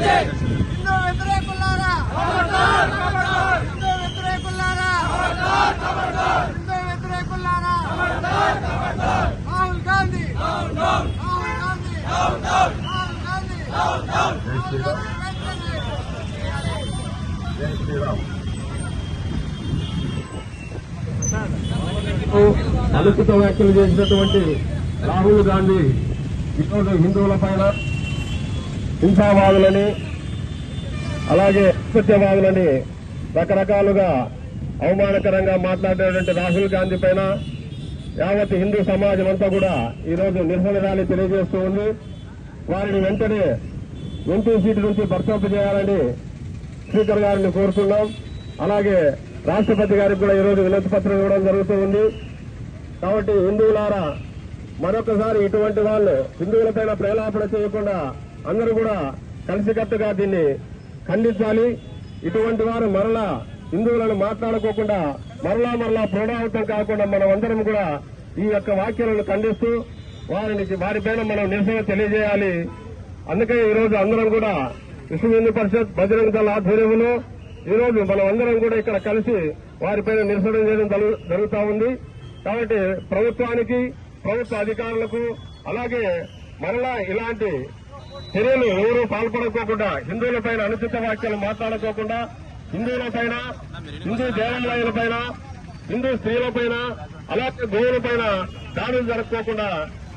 హిందూ వ్యతిరేకులారా హిందూ వ్యతిరేకులారా హిందూ వ్యతిరేకులారా రాహుల్ గాంధీ రాహుల్ గాంధీ రాహుల్ గాంధీ రాహుల్ గాంధీ వెంటనే అనుచిత వ్యాఖ్యలు చేసినటువంటి రాహుల్ గాంధీ ఈరోజు హిందువుల పైన హింసావాదులని అలాగే సత్యవాదులని రకరకాలుగా అవమానకరంగా మాట్లాడేటువంటి రాహుల్ గాంధీ పైన యావత్ హిందూ సమాజం అంతా కూడా ఈరోజు నిరసన ర్యాలీ తెలియజేస్తూ ఉంది. వారిని వెంటనే ఎంపీ సీటు నుంచి బర్తరఫ్ చేయాలని స్పీకర్ గారిని కోరుతున్నాం. అలాగే రాష్ట్రపతి గారికి కూడా ఈరోజు వినతి పత్రం ఇవ్వడం జరుగుతూ ఉంది కాబట్టి హిందువులారా మరొకసారి ఇటువంటి వాళ్ళు హిందువులపైన ప్రేలాపన చేయకుండా అందరూ కూడా కలిసికట్టుగా దీన్ని ఖండించాలి. ఇటువంటి వారు మరలా హిందువులను మాట్లాడుకోకుండా మరలా మరలా పునరావృతం కాకుండా మనం అందరం కూడా ఈ యొక్క వాక్యాలను ఖండిస్తూ వారిని వారిపైన మనం నిరసన తెలియజేయాలి. అందుకే ఈరోజు అందరం కూడా విశ్వ హిందూ పరిషత్ బజరంగ దళ ఆధ్వర్యంలో ఈ రోజు మనం అందరం కూడా ఇక్కడ కలిసి వారిపైన నిరసన చేయడం జరుగు- జరుగుతా ఉంది. కాబట్టి ప్రభుత్వానికి ప్రభుత్వ అధికారులకు అలాగే మరలా ఇలాంటి చర్యలు ఎవరూ పాల్పడకోకుండా హిందువులపైన అనుచిత వ్యాఖ్యలు మాట్లాడుకోకుండా హిందువులపైన హిందూ దేవాలయాలపైన హిందూ స్త్రీలపైన అలాగే గోవులపైన దాడులు జరుపుకోకుండా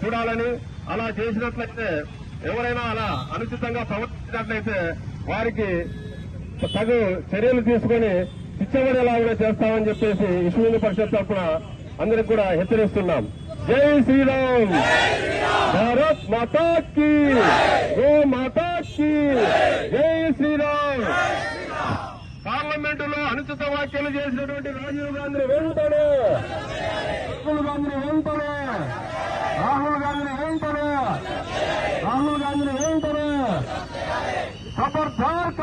చూడాలని అలా చేసినట్లయితే ఎవరైనా అలా అనుచితంగా ప్రవర్తించినట్లయితే వారికి తగు చర్యలు తీసుకొని కూడా చేస్తామని చెప్పేసి విశ్వ పరిషత్ తరఫున అందరికి కూడా హెచ్చరిస్తున్నాం. జై శ్రీరామ్! భారత్ మాతాకి! ఓ గో మాతా జై శ్రీరామ్! పార్లమెంటులో అనుచిత వ్యాఖ్యలు చేసినటువంటి రాజీవ్ గాంధీ వెంటనే రాహుల్ గాంధీ వెంటనే రాహుల్ గాంధీ వెంటనే రాహుల్ గాంధీ వెంటనే ఖబర్దార్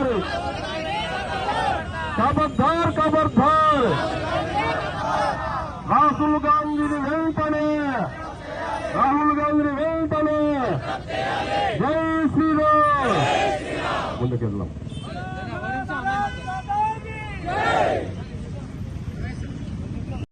ఖబర్దార్ ఖబర్దార్ ఖబర్దార్ రాహుల్ గాంధీని వెంటనే రాహుల్ గాంధీని వెంటనే. జై శ్రీరామ్. ముందుకెళ్దాం.